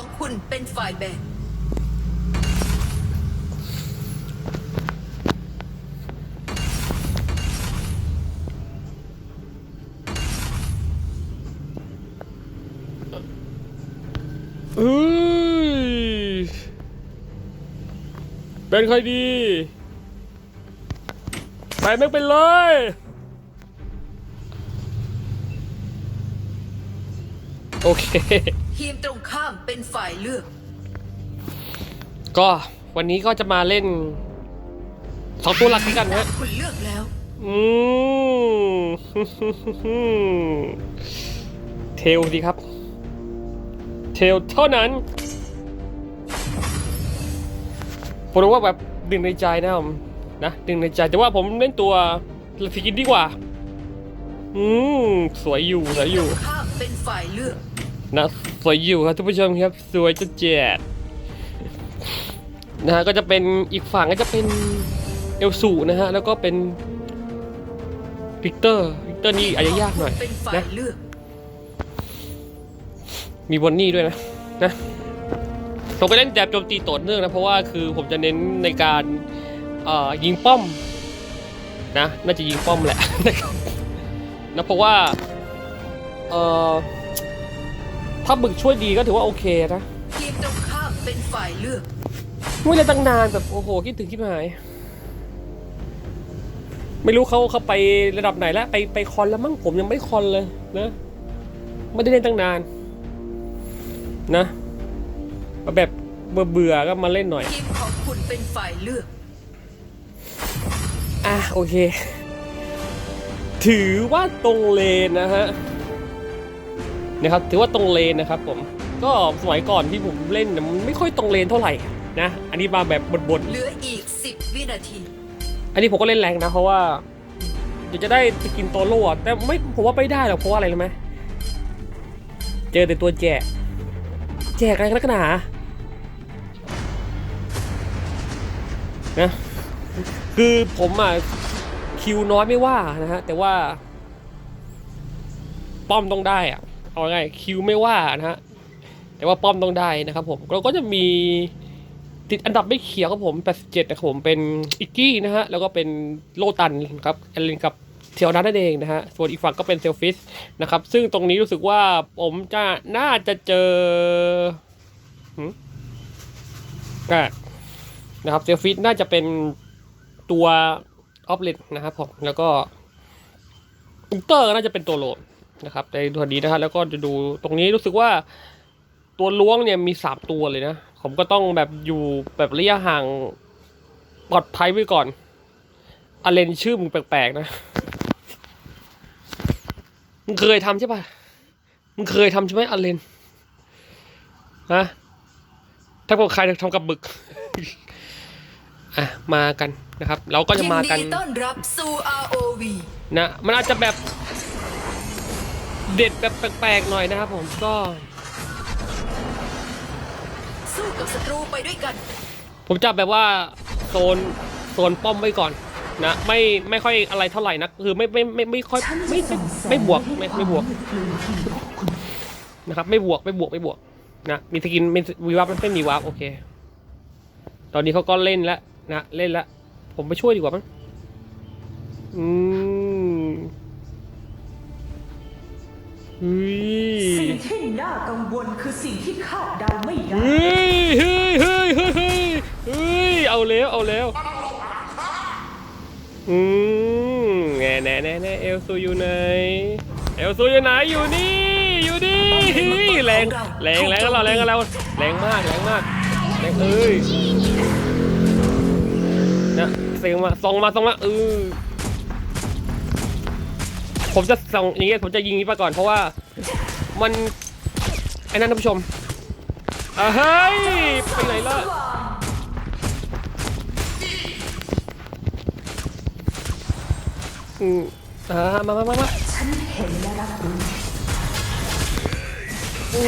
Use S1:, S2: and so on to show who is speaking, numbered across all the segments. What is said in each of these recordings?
S1: ของคุณเป็นฝ่ายแบ่ง
S2: เอ้ยเป็นใครดี ไปไม่เป็นเลยโอเค
S1: ทีมตรงข้ามเป็นฝ่ายเลือก
S2: ก็วันนี้ก็จะมาเล่นสองตัวหลักด้วยกันฮะ
S1: คุณเลือกแล้ว
S2: อืมเทลดีครับ เทลเท่านั้นผมรู้ว่าแบบดึงในใจนะผมนะดึงในใจแต่ว่าผมเล่นตัวลาฟิกินดีกว่า อืม สวยอยู่ สวยอยู่
S1: ข้ามเป็นฝ่ายเลือก
S2: นะสวยอยู่ครับทุกผู้ชมครับสวยจะแจดนะฮะก็จะเป็นอีกฝั่งก็จะเป็นเอลสูนะฮะแล้วก็เป็นวิกเตอร์วิกเตอร์นี่อาจจะยากหน่อย
S1: นะ
S2: มีบอนนี่ด้วยนะนะผมก็เล่นแบบโจมตีต่อเนื่องนะเพราะว่าคือผมจะเน้นในการยิงป้อมนะน่าจะยิงป้อมแหละนะเพราะว่าเออ ถ้าบึกช่วยดีก็ถือว่าโอเคนะ
S1: ทีมตรงข้ามเป็นฝ่ายเลือก
S2: ไม่ได้ตั้งนานแบบโอ้โหคิดถึงคิดหาย ไม่รู้เขาเขาไประดับไหนแล้ว ไปไปคอนแล้วมั้งผมยังไม่คอนเลยนะไม่ได้เล่นตั้งนาน นะแบบเบื่อเบื่อๆก็มาเล่นหน่อย
S1: ทีมของคุณเป็นฝ่ายเลือก
S2: อะโอเค ถือว่าตรงเลนนะฮะ นะครับถือว่าตรงเลนนะครับผมก็สมัยก่อนที่ผมเล่นเนี่ยมันไม่ค่อยตรงเลนเท่าไหร่นะอันนี้มาแบบบนๆ
S1: เหลืออีก 10 วินาที
S2: อันนี้ผมก็เล่นแรงนะเพราะว่าเดี๋ยวจะได้สกินตัวโล่อะแต่ไม่ผมว่าไม่ได้หรอกเพราะว่าอะไรรู้ไหมเจอแต่ตัวแจกแจกอะไรกันนักหนานะคือผมอะคิวน้อยไม่ว่านะฮะแต่ว่า ป้อมต้องได้อะ เอาไงายคิวไม่ว่านะฮะแต่ว่าป้อมต้องได้นะครับผมเราก็จะมีติดอันดับไม่เขียวครับผม 87นะครับผมเป็นอิกกี้นะฮะ แล้วก็เป็นโลตันครับแอลลินกับเทียวนัทนั่นเองนะฮะ ส่วนอีกฝั่งก็เป็นเซลฟิสนะครับ ซึ่งตรงนี้รู้สึกว่าผมจะน่าจะเจอหืมอะนะครับเซลฟิสน่าจะเป็นตัวออฟเลนนะครับผม แล้วก็อินเตอร์น่าจะเป็นตัวโลด นะครับในตัวนี้นะฮะแล้วก็จะดูตรงนี้รู้สึกว่าตัวล้วงเนี่ยมีสามตัวเลยนะ ผมก็ต้องแบบอยู่แบบระยะห่างปลอดภัยไว้ก่อนอาเลนชื่อมึงแปลกๆนะมึงเคยทำใช่ปะมึงเคยทำใช่ไหมอาเลนฮะถ้ากับใครทำกับบึกอะมากันนะครับ เราก็จะ
S1: ยิน
S2: มากัน
S1: ดีต้อนรับสู่ ROV
S2: นะมันอาจจะแบบ เด็ดแบบแปลกๆหน่อยนะครับผมก็
S1: สู้กับศัตรูไปด้วยกัน
S2: ผมจับแบบว่าโซนโซนป้อมไว้ก่อนนะไม่ไม่ค่อยอะไรเท่าไหร่นักคือไม่ไม่ไม่ไม่ค่อยไม่ไม่ไม่บวกไม่ไม่บวกนะครับไม่บวกไม่บวกไม่บวกนะมีสกินมีวีวาร์ปไม่มีวาร์ปโอเค ตอนนี้เขาก็เล่นแล้วนะเล่นแล้วผมไปช่วยดีกว่ามั้งอืม เฮ้ย
S3: สิ่งที่น่ากังวลคือสิ่งที่คาดเดาไม่ได้
S2: เฮ้ยเฮ้ยเฮ้ยเฮ้ยเฮ้ยเฮ้ยเอาแล้วเอาแล้วอืมแน่แน่แน่แน่เอลซูอยู่ไหนเอลซูอยู่ไหนอยู่นี่อยู่นี่เฮ้ยแรงแรงแรงกันเราแรงกันเราแรงมากแรงมากแรงเอ้ยนะเสียงมาส่องมาส่องมาเออ ผมจะส่องอย่างเงี้ยผมจะยิงนี้ไปก่อนเพราะว่ามันไอ้นั่นท่านผู้ชมอะเฮ้ยไปไหนล่ะอืมอ่ามามามามาโอ้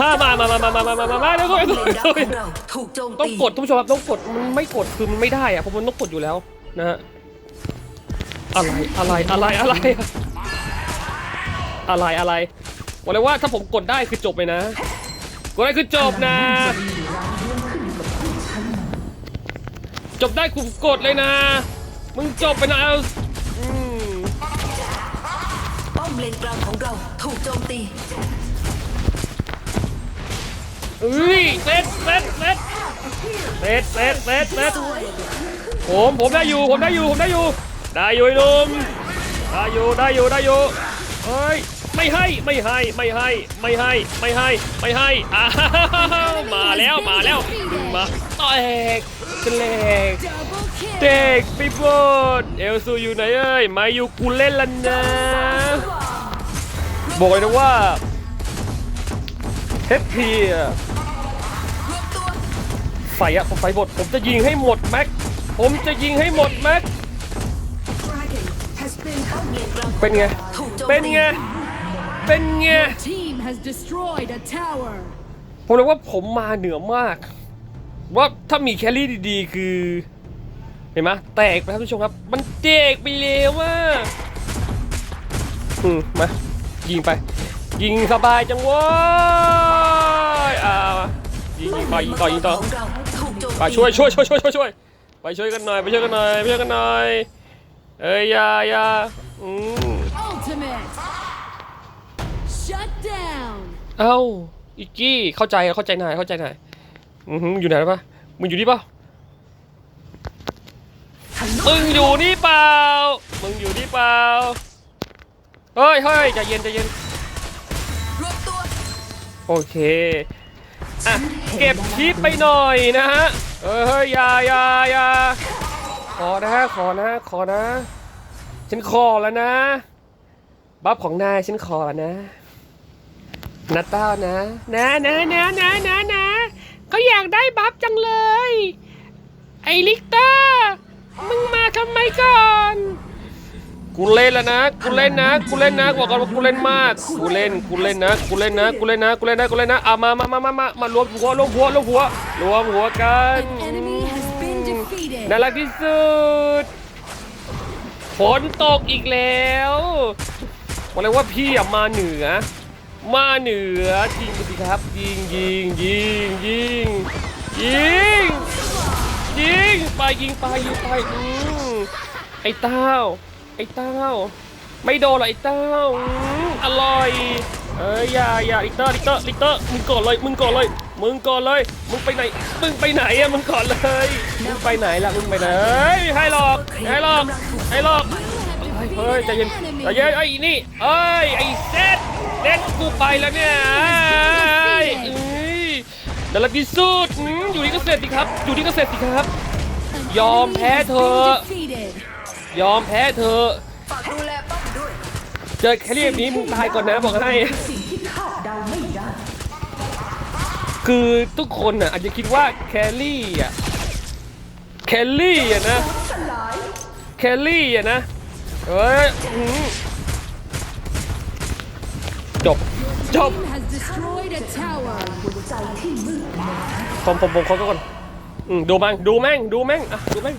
S2: อ่ามามามามามามามามามาเดี๋ยวก่อน
S1: เล
S2: เดี๋ยวน
S1: ดั
S2: ก่
S1: ก
S2: อน
S1: ของเราถูกโจม
S2: ต้อง
S1: ตี
S2: กดทุกผู้ชมครับต้องกดมันไม่กดคือมันไม่ได้อะเพราะมันต้องกดอยู่แล้วนะฮะอะไรอะไรอะไรอะไรอะอะไรอะไรบอกเลยว่าถ้าผมกดได้คือจบเลยนะกดได้คือจบนะ จบได้คุมกดเลยนะ มึงจบไปนะเอาอืม
S1: ป้อมเลนกลางของเราถูกโจมตี
S2: เอ้ยเซตเซตเซตเซตเซตเซตเซตผมผมได้อยู่ผมได้อยู่ผมได้อยู่ ได้อยู่ไอ้ลุมได้อยู่ได้อยู่ได้อยู่เฮ้ยไม่ให้ไม่ให้ไม่ให้ไม่ให้ไม่ให้ไม่ให้อ้าวมาแล้วมาแล้วมาแตกแตก
S4: Double kill.
S2: เด็กไปหมดเอลซูอยู่ไหนเอ้ยมาอยู่กูเล่นล้วนะบอกเลยนะว่าเฮดพี ใส่อะใส่หมด ผมจะยิงให้หมดแม็ก ผมจะยิงให้หมดแม็ก
S1: ป้อมเลนกลาง
S2: เป็นไง
S1: ถูกโจมตี
S2: เป็นไง เป็นไง
S4: Team has destroyed a tower.
S2: ผมเลยว่าผมมาเหนือมาก ว่าถ้ามีแครี่ดีๆ คือ เห็นไหมแตกไปครับทุกผู้ชมครับ มันเด็กไปเลยว่าอืมมา ยิงไป ยิงสบายจังเว้ยอ่า ยิงยิงต่อยิงต่อยิงต่อ
S1: ของเราถูกโจมตี
S2: ไปช่วยช่วยช่วยช่วยช่วยช่วยไปช่วยกันหน่อยไปช่วยกันหน่อยไปช่วยกันหน่อยเอ้ยอยาอยาอืม
S4: Ultimate. Shut down.
S2: เอ้าอิกกี้เข้าใจเข้าใจนายเข้าใจนายอือหืออยู่ไหนแล้วปะมึงอยู่นี่เปล่ามึงอยู่นี่เปล่า มึงอยู่นี่เปล่า เฮ้ยเฮ้ยใจเย็นใจเย็น
S1: รวมตัว
S2: โอเค อะเก็บคลิปไปหน่อยนะฮะเอ้ยเฮ้ยอยาอยาอยาขอนะขอนะขอนะ ฉันขอแล้วนะ บัฟของนายฉันขอแล้วนะนาต้านะนะนะนะนะนะนะก็อยากได้บัฟจังเลย ไอลิกเตอร์มึงมาทำไมก่อน กูเล่นแล้วนะ กูเล่นนะ กูเล่นนะบอกก่อนว่ากูเล่นมาก กูเล่น กูเล่นนะ กูเล่นนะ กูเล่นนะ กูเล่นนะ กูเล่นนะเอามามามามามามารวมหัวรวมหัวรวมหัวรวมหัวกัน
S4: An enemy has been defeated.
S2: น่ารักที่สุด ฝนตกอีกแล้วบอกเลยว่าพี่อะมาเหนือ มาเหนือยิงไปสิครับ ยิงยิงยิงยิงยิงยิงไปยิงไปยิงไปอืมไอ้เต้า ไอ้เต้า ไม่โดนหรอไอ้เต้าอืมอร่อย เอ้ยอย่าอย่าลิเตอร์ลิเตอร์ลิเตอร์มึงก่อนเลย มึงก่อนเลย มึงก่อนเลย มึงไปไหน มึงไปไหนอะมึงก่อนเลย มึงไปไหนล่ะ มึงไปไหนให้หรอกให้หรอกให้หรอก เฮ้ยใจเย็นใจเย็นไอ้นี่เอ้ยไอ้เซตเซตกูไปแล้วเนี่ยเดลักดีสุดอยู่นี่ก็เสร็จสิครับ อยู่นี่ก็เสร็จสิครับ
S4: An
S2: Yom
S4: enemy
S2: phe
S4: has been
S2: thừa.
S4: defeated.
S2: ยอมแพ้เธอะ
S1: ฝากดูแลป้อมด้วย
S2: เจอแครี่แบบนี้มึงตายก่อนนะบอกให้
S3: สิ่งที่คาดเดาไม่ได้
S2: คือทุกคนอะอาจจะคิดว่าแครี่อะ แครี่อะนะ
S3: สลาย
S2: แครี่อะนะเฮ้ยอื้อหือจบ จบ
S4: Team has destroyed a tower.
S3: หัวใจที่มืดมน
S2: ผมผมผมขอก่อนอืมดูแม่งดูแม่ง ดูแม่ง อะ ดูแม่ง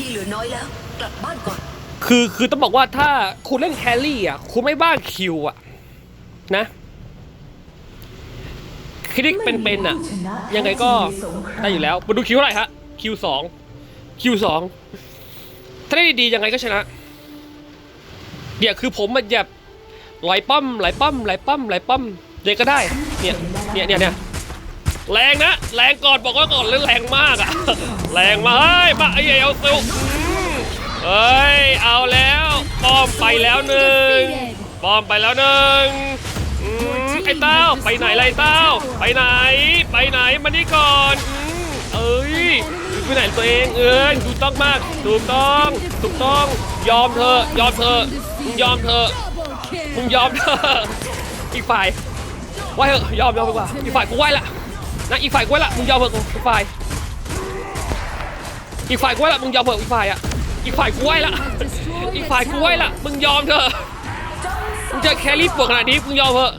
S1: HP เหลือน้อยแล้ว กลับบ้านก่อน
S2: คือคือต้องบอกว่าถ้าคุณเล่นแครี่อะ คุณไม่บ้าคิวอะ นะคลิกเป็นๆอะ
S3: ผู้ชนะ
S2: ยังไงก็ได้อยู่แล้วมาดูคิวเท่าไหร่ฮะคิวสองคิวสองถ้าได้ดีๆยังไงก็ชนะเดี๋ยวคือผมมันแบบไหลป้อมไหลป้อมไหลป้อมไหลป้อมเด็กก็ได้ เนี่ยเนี่ยเนี่ยเนี่ย แรงนะ แรงก่อนบอกว่าก่อนเลยแรงมากอะแรงมาเฮ้ยมาไอ้เอลซิลเอ้ยเอาแล้วป้อมไปแล้วหนึ่งป้อมไปแล้วหนึ่งไอ้เต้าไปไหนไรเต้า ไปไหน ไปไหนมานี่ก่อนอืมเอ้ยไปไหนตัวเองเอินถูกต้องมากถูกต้องถูกต้องยอมเธอยอมเธอยอมเธอมึงยอมเธออีกฝ่ายไหวเถอะยอมยอมดีกว่าอีกฝ่ายกูไหวละ นะอีกฝ่ายกูไว้ละมึงยอมเพิ่กูอีกฝ่ายอีกฝ่ายกูไว้ละมึงยอมเพิ่อีกฝ่ายอะอีกฝ่ายกูไว้ละอีกฝ่ายกูไว้ละมึงยอมเถอะมึงจะแครี่ปวดขนาดนี้มึงยอมเถอะ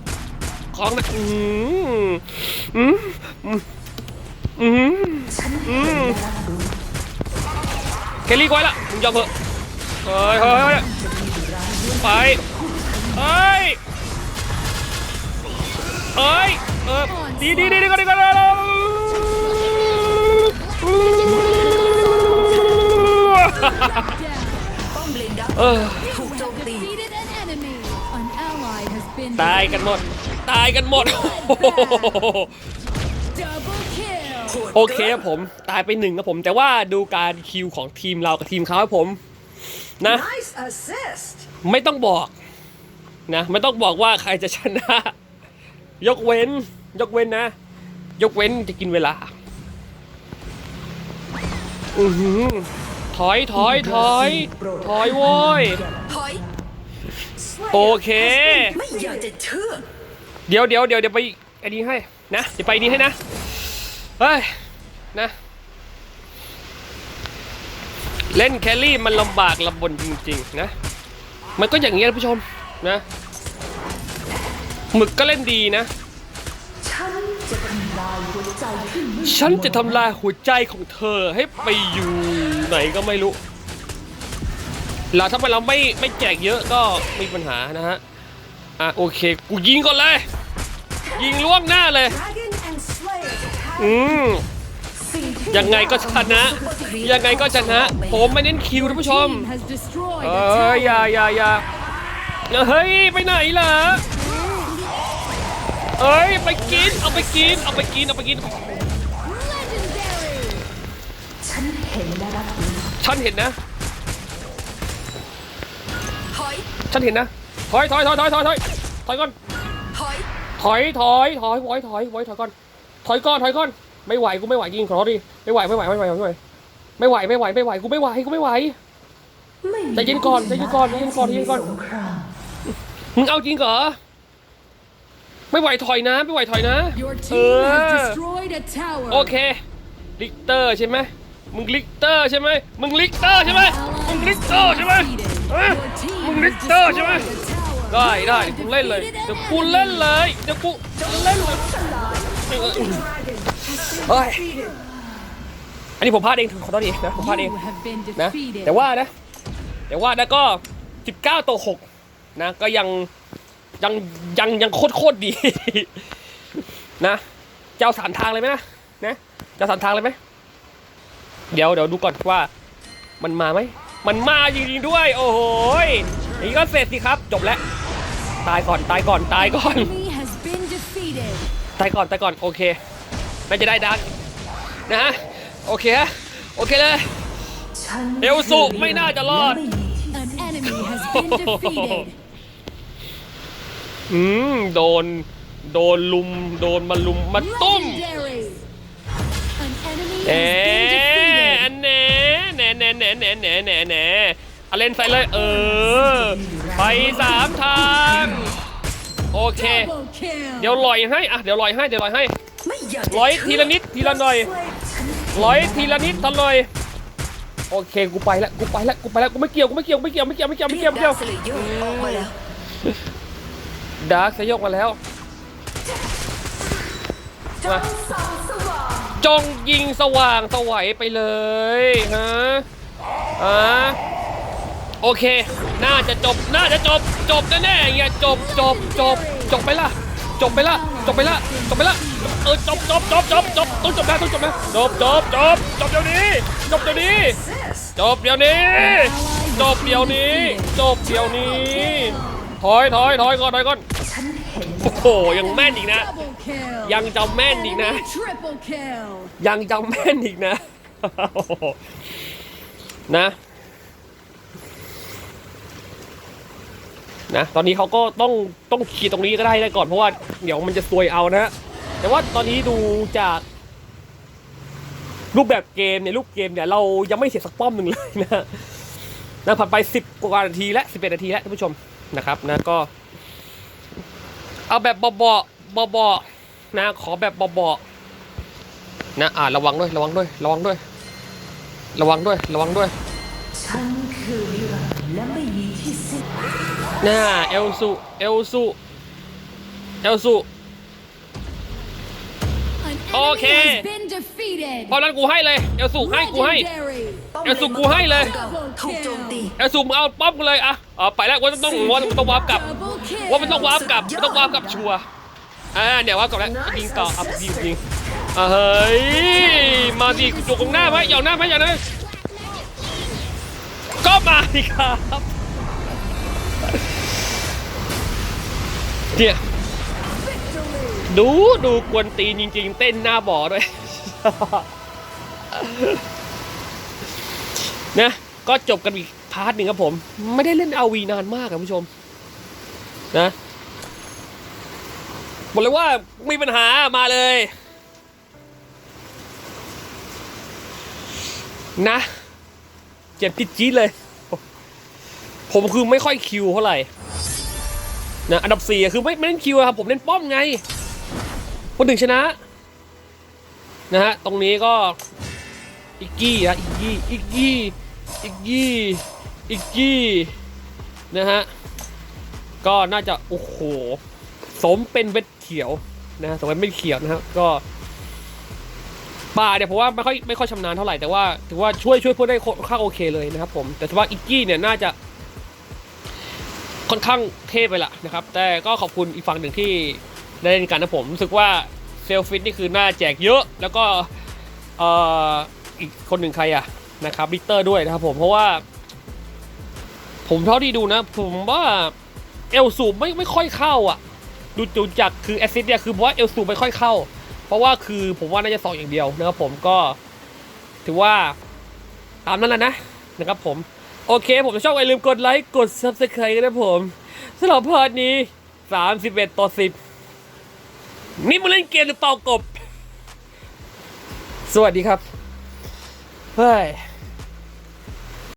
S2: ของนะอืมอืมอืมอืมแครี่กูไว้ละมึงยอมเถอะเฮ้ยเฮ้ยไปเฮ้ยเฮ้ย เออดีดีดีดีก็ดีก็ดี
S1: ป้อมเลนดัก
S2: เออ
S1: ตา
S2: ยกันหมด ตายกันหมด โอเคครับผม ตายไปหนึ่งครับผม แต่ว่าดูการคิวของทีมเรากับทีมเขาครับผม นะ ไม่ต้องบอกนะ ไม่ต้องบอกว่าใครจะชนะ ยกเว้น ยกเว้นนะ ยกเว้นจะกินเวลา อือหือถอยถอยถอยถอยโว้ย
S1: ถอย
S2: โอเค
S1: ไม่อยากจะเชื่อ
S2: เดี๋ยวเดี๋ยวเดี๋ยวเดี๋ยวไปอันนี้ให้นะเดี๋ยวไปอันนี้ให้นะเฮ้ยนะ เล่นแครี่มันลำบากลำบนจริงๆนะ มันก็อย่างเงี้ยท่านผู้ชมนะ หมึกก็เล่นดีนะ
S3: ฉันจะทำลายหัวใจที่มืด
S2: ฉันจะทำลายหัวใจของเธอให้ไปอยู่ไหนก็ไม่รู้เราถ้าเราไม่ไม่แจกเยอะก็มีปัญหานะฮะ อะโอเค กูยิงก่อนเลย ยิงล่วงหน้าเลย
S1: Dragon and Slayer
S2: อืม
S3: สิ่งที่
S2: ยังไงก็ชนะ ยังไงก็ชนะ ผมไม่เน้นคิวท่านผู้ชม
S4: Team has destroyed
S2: เอ
S4: a
S2: อ
S4: tower.
S2: อย่าอย่าอย่าเฮ้ย ไปไหนล่ะ เอ้ยไปกิน เอาไปกิน เอาไปกิน เอาไปกิน
S4: Legendary.
S3: ฉันเห็นและรับรู้
S2: ฉันเห็นนะ
S1: ถอย
S2: ฉันเห็นนะ ถอยถอยถอยถอยถอยถอยถอยก่อน
S1: ถอย
S2: ถอยถอยถอยถอยถอยถอยถอยก่อน ถอยก่อนถอยก่อน ไม่ไหวกูไม่ไหวจริงขอโทษดิ ไม่ไหวไม่ไหวไม่ไหวไม่ไหวไม่ไหวไม่ไหวไม่ไหวกูไม่ไหวกูไม่ไหว
S3: ไม่มี
S2: ใจเย็นก่อนใจเย็นก่อนใจเย็นก่อนใจเย็นก่อน
S3: สงคราม
S2: มึงเอาจริงเหรอ ไม่ไหวถอยนะ ไม่ไหวถอยนะ
S4: Your
S2: เอ
S4: team
S2: อ
S4: has destroyed a tower.
S2: โอเค ลิกเตอร์ใช่ไหมมึงลิกเตอร์ใช่ไหมมึงลิกเตอร์ใช่ไหมมึงลิกเตอร์ใช่ไหมเอ้ย
S4: Your team
S2: มึง
S4: has
S2: ลิกเตอร์ใช่ไหม
S4: destroyed a tower.
S2: ได้ได้
S4: You
S2: กู
S4: have
S2: เล่นเลย
S4: defeated
S2: เดี๋ยว
S4: an
S2: กู
S4: enemy.
S2: เล่นเลยเดี๋ยวกูเล่นเลยเฮ้ยอันนี้ผมพลาดเองขอโทษดีนะผมพลาดเอง
S4: You have been
S2: นะ
S4: defeated.
S2: แต่ว่านะ แต่ว่านะก็ 19ต่อ6นะก็ยัง ยังยังยังโคตรโคตรดี นะจะเอาสามทางเลยไหมนะนะจะเอาสามทางเลยไหมเดี๋ยวเดี๋ยวดูก่อนว่า มันมาไหมมันมาจริงๆด้วย โอ้โหยอย่างนี้ก็เสร็จสิครับ จบแล้ว ตายก่อนตายก่อนตายก่อน
S4: Enemy has been defeated.
S2: ตายก่อนตายก่อนโอเคน่าจะได้ดักนะฮะโอเคฮะโอเคเลย
S3: ฉัน
S2: เอลสุไม่น่าจะรอด
S3: และไม่มีที่
S4: An enemy has been defeated.
S2: อืมโดน โดนลุม โดนมาลุมมาตุ้ม
S4: Legendary. An enemy
S2: แห
S4: has
S2: อันแหน่แหน่แหน่แหน่แหน่แหน่แหน่แหน่เอาเล่นใส่เลย เออ ไปสามทาง โอเค เดี๋ยวลอยให้ อะ เดี๋ยวลอยให้ เดี๋ยวลอยให้
S1: ไม่อยากจะ
S2: ร้อยทีละนิดทีละหน่อยร้อยทีละนิดทีละหน่อย โอเค กูไปล้วกูไปล้วกูไปล้วกูไม่เกี่ยว กูไม่เกี่ยว ไม่เกี่ยว ไม่เกี่ยว ไม่เกี่ยว ไม่
S1: เกี่ย
S2: ว ไม่เกี่ยว ดาร์คสยกมาแล้วมาจงยิงสว่างสวัยไปเลยฮะอะโอเค น่าจะจบ น่าจะจบ จบแน่ๆอย่างเงี้ยจบจบจบจบไปละจบไปละจบไปละจบไปละเออจบจบจบจบจบต้องจบนะต้องจบนะจบจบจบจบเดี๋ยวนี้ จบเดี๋ยวนี้ จบเดี๋ยวนี้ จบเดี๋ยวนี้ จบเดี๋ยวนี้ ถอยถอยถอยก่อนถอยก่อน
S3: ฉันเห็น
S2: โอ้โหยังแม่นอีกนะ
S4: Double kill.
S2: ยังจำแม่นอีกนะ
S4: Enemy Triple kill.
S2: ยังจำแม่นอีกนะนะนะตอนนี้เขาก็ต้องต้องขี่ตรงนี้ก็ได้ได้ก่อนเพราะว่าเดี๋ยวมันจะซวยเอานะแต่ว่าตอนนี้ดูจาก รูปแบบเกมเนี่ยรูปเกมเนี่ยเรายังไม่เสียสักป้อมหนึ่งเลยนะนะผ่านไปสิบกว่านาทีและสิบเอ็ดนาทีแล้วท่านผู้ชม นะครับนะก็ เอาแบบเบาๆเบาๆนะขอแบบเบาๆนะอ่าระวังด้วยระวังด้วยระวังด้วย ระวังด้วยระวังด้วย
S3: น้า
S2: เอลซูเอลซูเอลซู
S4: An
S2: Okay.
S4: enemy has been defeated.
S2: เพราะนั้นกูให้เลยเอลซูให้กูให้
S4: Legendary.
S2: เอลซูกูให้เลย
S1: ถูกโจมตี
S2: เอลซูมึงเอาป้อมกูเลยอะอ๋อไปแล้วว่าต้องว่ามันต้องวาร์ปกลับ
S4: Double kill.
S2: ว่ามันต้องวาร์ปกลับมันต้องวาร์ปกลับชัวร์อ่าเดี๋ยวว่าก่อนแล้วยิงต่อเอายิงยิงอ่าเฮ้ยมาสิจุกตรงหน้าไหมเหยาหน้าไหมเหยาหน้าก็มาสิครับเนี่ยดูดูกวนตีนจริง ๆ เต้นหน้าบ่อด้วย นะ ก็จบกันอีกพาร์ทหนึ่งครับผม ไม่ได้เล่นเอาวีนานมากครับผู้ชม นะบอกเลยว่ามีปัญหามาเลย นะ เจ็บจี๊ดเลย ผมคือไม่ค่อยคิวเท่าไหร่นะอันดับสี่คือไม่ไม่เล่นคิวครับผมเล่นป้อมไงคนถึงชนะ นะฮะ ตรงนี้ก็อิกกี้อะอิกกี้ อิกกี้ อิกกี้ อิกกี้ นะฮะ ก็น่าจะ โอ้โห สมเป็นเวทเขียวนะฮะสมเป็นเวทเขียวนะครับก็ป่าเนี่ยผมว่าไม่ค่อยไม่ค่อยชำนาญเท่าไหร่แต่ว่าถือว่าช่วยช่วยเพื่อนได้ค่อนข้าโอเคเลยนะครับผมแต่สำหรับอิกกี้เนี่ยน่าจะ ค่อนข้างเทพไปละนะครับ แต่ก็ขอบคุณอีกฝั่งหนึ่งที่ได้เล่นกันนะผมรู้สึกว่า เซลฟิตนี่คือน่าแจกเยอะ แล้วก็เอ่ออีกคนหนึ่งใครอะนะครับลิเตอร์ด้วยนะครับผมเพราะว่า ผมเท่าที่ดูนะ ผมว่าเอลสูบไม่ไม่ค่อยเข้าอะ ดูดูจากคือแอซิดเนี่ยคือเพราะว่าเอลสูบไม่ค่อยเข้า เพราะว่าคือผมว่าน่าจะสองอย่างเดียวนะครับผมก็ถือว่าตามนั้นแหละนะนะครับผมโอเค ผมชอบอย่าลืมกดไลค์ กด subscribe กันนะผมสำหรับพาร์ทนี้ 31 ต่อ 10 นี่มึงเล่นเกมหรือเป่ากบ สวัสดีครับ เฮ้ย